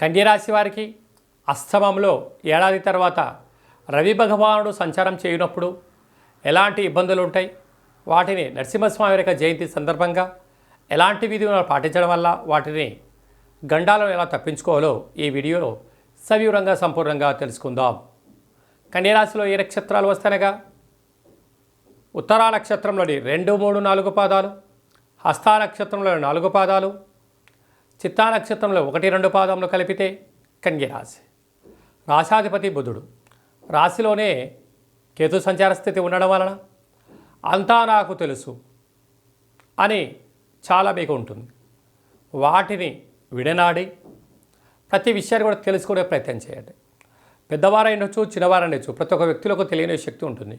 కన్యరాశి వారికి అస్తమంలో ఏడాది తర్వాత రవి భగవానుడు సంచారం చేయనప్పుడు ఎలాంటి ఇబ్బందులు ఉంటాయి? వాటిని నరసింహస్వామి యొక్క జయంతి సందర్భంగా ఎలాంటి విధులను పాటించడం వల్ల వాటిని గండాలను ఎలా తప్పించుకోవాలో ఈ వీడియోలో సవివరంగా సంపూర్ణంగా తెలుసుకుందాం. కన్యరాశిలో ఏ నక్షత్రాలు వస్తానగా ఉత్తరా నక్షత్రంలోని రెండు మూడు నాలుగు పాదాలు హస్తా నక్షత్రంలోని నాలుగు పాదాలు చిత్తా నక్షత్రంలో ఒకటి రెండు పాదములు కలిపితే కన్యరాశి. రాశాధిపతి బుధుడు. రాశిలోనే కేతు సంచార స్థితి ఉండడం వలన అంతా నాకు తెలుసు అని చాలా మీకు ఉంటుంది. వాటిని విడనాడి ప్రతి విషయాన్ని కూడా తెలుసుకునే ప్రయత్నం చేయండి. పెద్దవారైనచ్చు చిన్నవారైనచ్చు ప్రతి ఒక్క వ్యక్తులకు తెలియని శక్తి ఉంటుంది.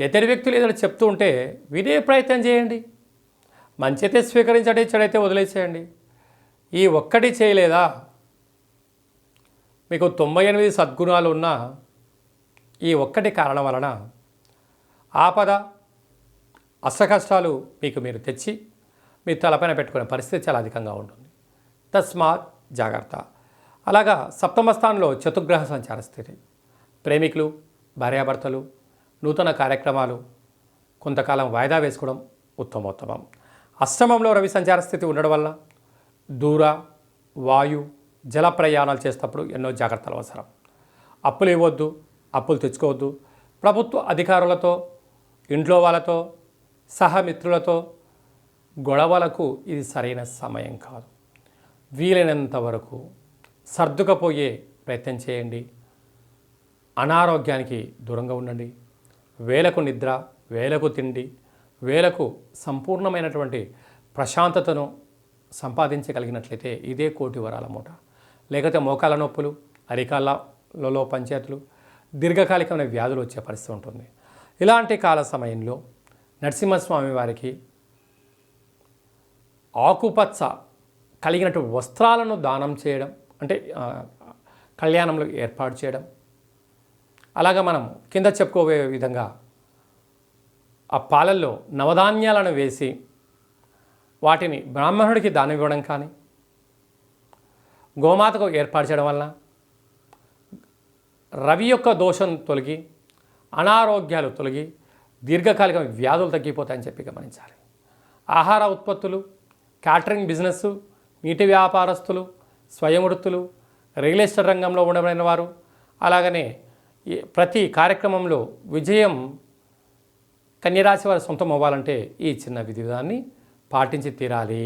ఇతర వ్యక్తులు ఏదైనా చెప్తూ ఉంటే వినే ప్రయత్నం చేయండి. మంచి అయితే స్వీకరించండి చెడైతే వదిలేసేయండి. ఈ ఒక్కటి చేయలేదా? మీకు తొంభై ఎనిమిది సద్గుణాలు ఉన్న ఈ ఒక్కటి కారణం వలన ఆపద అష్టకష్టాలు మీకు మీరు తెచ్చి మీ తలపైన పెట్టుకునే పరిస్థితి చాలా అధికంగా ఉంటుంది. తస్మాత్ జాగ్రత్త. అలాగా సప్తమ స్థానంలో చతుర్గ్రహ సంచార స్థితి. ప్రేమికులు భార్యాభర్తలు నూతన కార్యక్రమాలు కొంతకాలం వాయిదా వేసుకోవడం ఉత్తమోత్తమం. అష్టమంలో రవి సంచార స్థితి ఉండడం వల్ల దూర వాయు జల ప్రయాణాలు చేసేటప్పుడు ఎన్నో జాగ్రత్తలు అవసరం. అప్పులు ఇవ్వద్దు అప్పులు తెచ్చుకోవద్దు. ప్రభుత్వ అధికారులతో ఇంట్లో వాళ్ళతో సహమిత్రులతో గొడవలకు ఇది సరైన సమయం కాదు. వీలైనంత వరకు సర్దుకపోయే ప్రయత్నం చేయండి. అనారోగ్యానికి దూరంగా ఉండండి. వేలకు నిద్ర వేలకు తిండి వేలకు సంపూర్ణమైనటువంటి ప్రశాంతతను సంపాదించగలిగినట్లయితే ఇదే కోటి వరాల మూట. లేకపోతే మోకాల నొప్పులు అరికాళ్ళలో పంచాయతీలు దీర్ఘకాలికమైన వ్యాధులు వచ్చే పరిస్థితి ఉంటుంది. ఇలాంటి కాల సమయంలో నరసింహస్వామి వారికి ఆకుపచ్చ కలిగినటువంటి వస్త్రాలను దానం చేయడం అంటే కళ్యాణంలో ఏర్పాటు చేయడం. అలాగా మనం కింద చెప్పుకోబోయే విధంగా ఆ పాలల్లో నవధాన్యాలను వేసి వాటిని బ్రాహ్మణుడికి దానం ఇవ్వడం కానీ గోమాతకు ఏర్పాటు చేయడం వలన రవి యొక్క దోషం తొలగి అనారోగ్యాలు తొలగి దీర్ఘకాలిక వ్యాధులు తగ్గిపోతాయని చెప్పి గమనించాలి. ఆహార ఉత్పత్తులు క్యాటరింగ్ బిజినెస్ నీటి వ్యాపారస్తులు స్వయం వృత్తులు రియల్ ఎస్టేట్ రంగంలో ఉండబడిన వారు అలాగనే ఈ ప్రతి కార్యక్రమంలో విజయం కన్యరాశి వారి సొంతం అవ్వాలంటే ఈ చిన్న విధి విధాన్ని పాటించి తీరాలి.